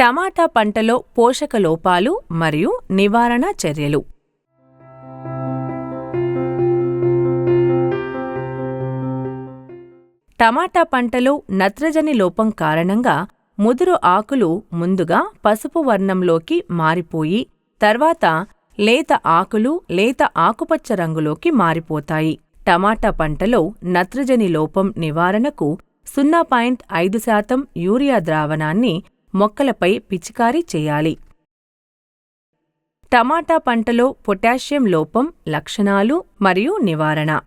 టమాటా పంటలో పోషక లోపాలు మరియు నివారణ చర్యలు. టమాటా పంటలో నత్రజని లోపం కారణంగా ముదురు ఆకులు ముందుగా పసుపు వర్ణంలోకి మారిపోయి తర్వాత లేత ఆకులు లేత ఆకుపచ్చ రంగులోకి మారిపోతాయి. టమాటా పంటలో నత్రజని లోపం నివారణకు సున్నా పాయింట్ ఐదు శాతం యూరియా ద్రావణాన్ని మొక్కలపై పిచికారీ చేయాలి. టమాటా పంటలో పొటాషియం లోపం లక్షణాలు మరియు నివారణ.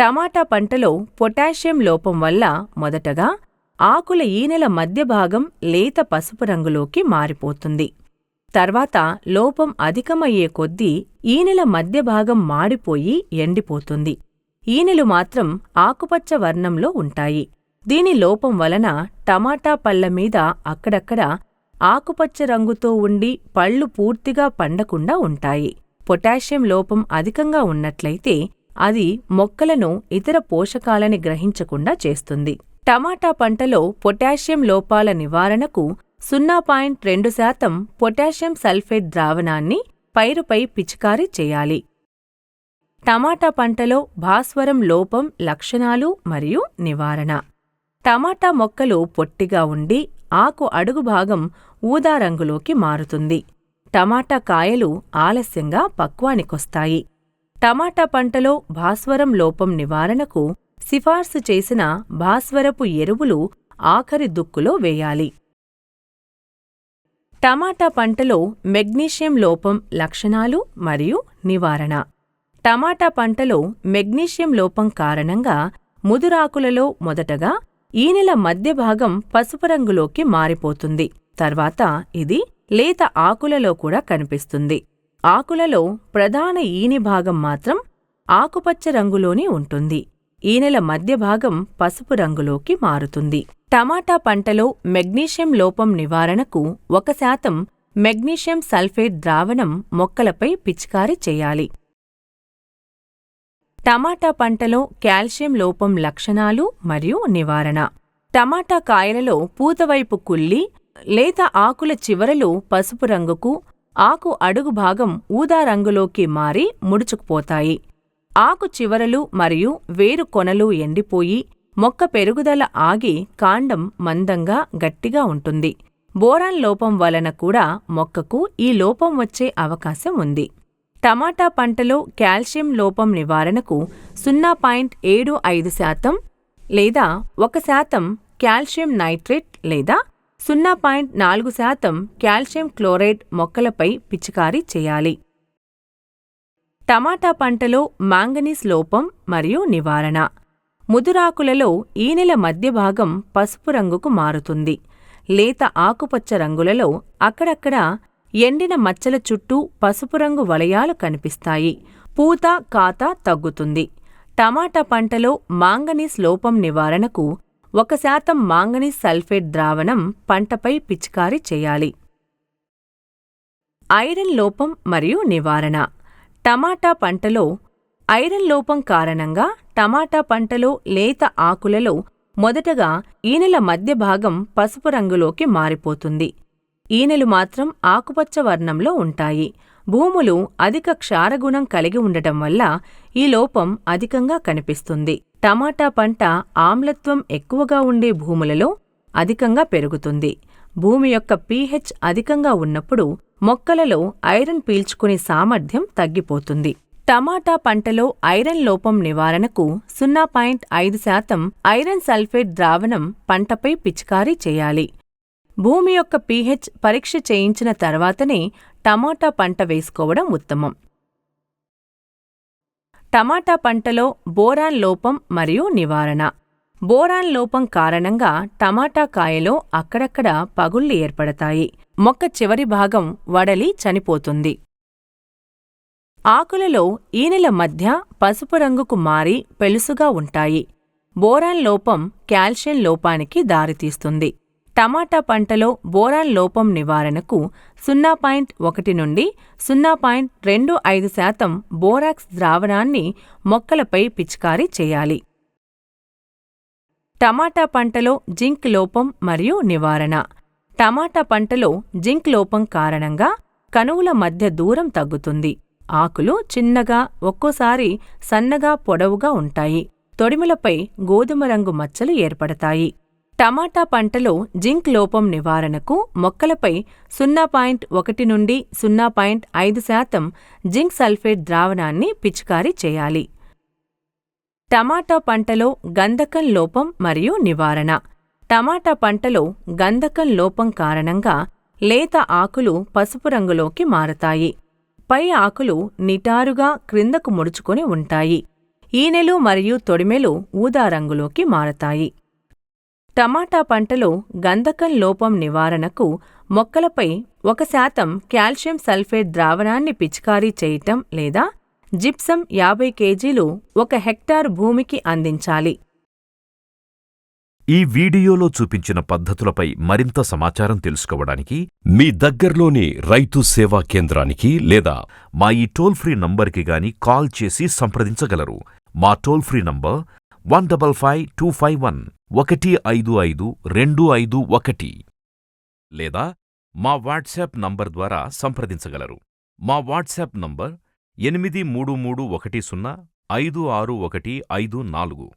టమాటా పంటలో పొటాషియం లోపం వల్ల మొదటగా ఆకుల ఈనెల మధ్య భాగం లేత పసుపు రంగులోకి మారిపోతుంది. తర్వాత లోపం అధికమయ్యే కొద్దీ ఈనెల మధ్య భాగం మాడిపోయి ఎండిపోతుంది. ఈనెలు మాత్రం ఆకుపచ్చ వర్ణంలో ఉంటాయి. దీని లోపం వలన టమాటా పళ్ళ మీద అక్కడక్కడ ఆకుపచ్చ రంగుతో ఉండి పళ్ళు పూర్తిగా పండకుండా ఉంటాయి. పొటాషియం లోపం అధికంగా ఉన్నట్లయితే అది మొక్కలను ఇతర పోషకాలని గ్రహించకుండా చేస్తుంది. టమాటా పంటలో పొటాషియం లోపాల నివారణకు సున్నా పాయింట్ రెండు శాతం పొటాషియం సల్ఫేట్ ద్రావణాన్ని పైరుపై పిచికారీ చేయాలి. టమాటా పంటలో భాస్వరం లోపం లక్షణాలు మరియు నివారణ. టమాటా మొక్కలు పొట్టిగా ఉండి ఆకు అడుగు భాగం ఊదా రంగులోకి మారుతుంది. టమాటా కాయలు ఆలస్యంగా పక్వానికొస్తాయి. టమాటా పంటలో భాస్వరం లోపం నివారణకు సిఫార్సు చేసిన భాస్వరపు ఎరువులు ఆఖరి దుక్కులో వేయాలి. టమాటా పంటలో మెగ్నీషియం లోపం లక్షణాలు మరియు నివారణ. టమాటా పంటలో మెగ్నీషియం లోపం కారణంగా ముదురాకులలో మొదటగా ఈనెల మధ్య భాగం పసుపు రంగులోకి మారిపోతుంది. తర్వాత ఇది లేత ఆకులలో కూడా కనిపిస్తుంది. ఆకులలో ప్రధాన ఈని భాగం మాత్రం ఆకుపచ్చ రంగులోనే ఉంటుంది. ఈనెల మధ్య భాగం పసుపు రంగులోకి మారుతుంది. టమాటా పంటలో మెగ్నీషియం లోపం నివారణకు ఒక శాతం మెగ్నీషియం సల్ఫేట్ ద్రావణం మొక్కలపై పిచికారీ చేయాలి. టమాటా పంటలో కాల్షియం లోపం లక్షణాలు మరియు నివారణ. టమాటా కాయలలో పూతవైపు కుళ్ళి లేత ఆకుల చివరలు పసుపు రంగుకు ఆకు అడుగు భాగం ఊదా రంగులోకి మారి ముడుచుకుపోతాయి. ఆకు చివరలు మరియు వేరు కొనలు ఎండిపోయి మొక్క పెరుగుదల ఆగి కాండం మందంగా గట్టిగా ఉంటుంది. బోరాన్ లోపం వలన కూడా మొక్కకు ఈ లోపం వచ్చే అవకాశం ఉంది. టమాటా పంటలో కాల్షియం లోపం నివారణకు సున్నా పాయింట్ ఏడు ఐదు శాతం లేదా ఒక శాతం కాల్షియం నైట్రేట్ లేదా సున్నా పాయింట్ నాలుగు శాతం కాల్షియం క్లోరైడ్ మొక్కలపై పిచికారీ చేయాలి. టమాటా పంటలో మాంగనీస్ లోపం మరియు నివారణ. ముదురాకులలో ఈనెల మధ్య భాగం పసుపు రంగుకు మారుతుంది. లేత ఆకుపచ్చ రంగులలో అక్కడక్కడ ఎండిన మచ్చల చుట్టూ పసుపు రంగు వలయాలు కనిపిస్తాయి. పూత కాత తగ్గుతుంది. టమాటా పంటలో మాంగనీస్ లోపం నివారణకు ఒక శాతం మాంగనీస్ సల్ఫేట్ ద్రావణం పంటపై పిచికారీ చేయాలి. ఐరన్ లోపం మరియు నివారణ. టమాటా పంటలో ఐరన్ లోపం కారణంగా టమాటా పంటలో లేత ఆకులలో మొదటగా ఈనెల మధ్య భాగం పసుపు రంగులోకి మారిపోతుంది. ఈనెలు మాత్రం ఆకుపచ్చ వర్ణంలో ఉంటాయి. భూములు అధిక క్షారగుణం కలిగి ఉండటం వల్ల ఈ లోపం అధికంగా కనిపిస్తుంది. టమాటా పంట ఆమ్లత్వం ఎక్కువగా ఉండే భూములలో అధికంగా పెరుగుతుంది. భూమి యొక్క పీహెచ్ అధికంగా ఉన్నప్పుడు మొక్కలలో ఐరన్ పీల్చుకునే సామర్థ్యం తగ్గిపోతుంది. టమాటా పంటలో ఐరన్ లోపం నివారణకు సున్నా పాయింట్ ఐదు శాతం ఐరన్ సల్ఫేట్ ద్రావణం పంటపై పిచికారీ చేయాలి. భూమి యొక్క పీహెచ్ పరీక్ష చేయించిన తర్వాతనే టమాటా పంట వేసుకోవడం ఉత్తమం. టమాటా పంటలో బోరాన్ లోపం మరియు నివారణ. బోరాన్ లోపం కారణంగా టమాటా కాయలో అక్కడక్కడ పగుళ్ళు ఏర్పడతాయి. మొక్క చివరి భాగం వడలి చనిపోతుంది. ఆకులలో ఈనెల మధ్య పసుపు రంగుకు మారి పెలుసుగా ఉంటాయి. బోరాన్ లోపం కాల్షియం లోపానికి దారితీస్తుంది. టమాటా పంటలో బోరాన్ లోపం నివారణకు సున్నా పాయింట్ ఒకటి నుండి సున్నా పాయింట్ రెండు ఐదు శాతం బోరాక్స్ ద్రావణాన్ని మొక్కలపై పిచికారీ చేయాలి. టమాటా పంటలో జింక్ లోపం మరియు నివారణ. టమాటా పంటలో జింక్ లోపం కారణంగా కణువుల మధ్య దూరం తగ్గుతుంది. ఆకులు చిన్నగా ఒక్కోసారి సన్నగా పొడవుగా ఉంటాయి. తొడిమలపై గోధుమ రంగు మచ్చలు ఏర్పడతాయి. టమాటా పంటలో జింక్ లోపం నివారణకు మొక్కలపై సున్నా పాయింట్ ఒకటి నుండి సున్నా పాయింట్ ఐదు శాతం జింక్ సల్ఫేట్ ద్రావణాన్ని పిచికారీ చేయాలి. టమాటా పంటలో గంధకం లోపం మరియు నివారణ. టమాటా పంటలో గంధకం లోపం కారణంగా లేత ఆకులు పసుపు రంగులోకి మారతాయి. పై ఆకులు నిటారుగా క్రిందకు ముడుచుకొని ఉంటాయి. ఈనెలు మరియు తొడిమెలు ఊదా రంగులోకి మారతాయి. టమాటా పంటలో గంధకం లోపం నివారణకు మొక్కలపై ఒక శాతం కాల్షియం సల్ఫేట్ ద్రావణాన్ని పిచికారీ చేయటం లేదా జిప్సం యాభై కేజీలు ఒక హెక్టార్ భూమికి అందించాలి. ఈ వీడియోలో చూపించిన పద్ధతులపై మరింత సమాచారం తెలుసుకోవడానికి మీ దగ్గర్లోని రైతు సేవా కేంద్రానికి లేదా మా ఈ టోల్ ఫ్రీ నంబర్కి గాని కాల్ చేసి సంప్రదించగలరు. మా toll free number one double five two five one ఒకటి ఐదు ఐదు రెండు ఐదు ఒకటి లేదా మా వాట్సాప్ నంబర్ ద్వారా సంప్రదించగలరు. మా వాట్సాప్ నంబర్ ఎనిమిది మూడు మూడు ఒకటి సున్నా ఐదు ఆరు ఒకటి ఐదు నాలుగు.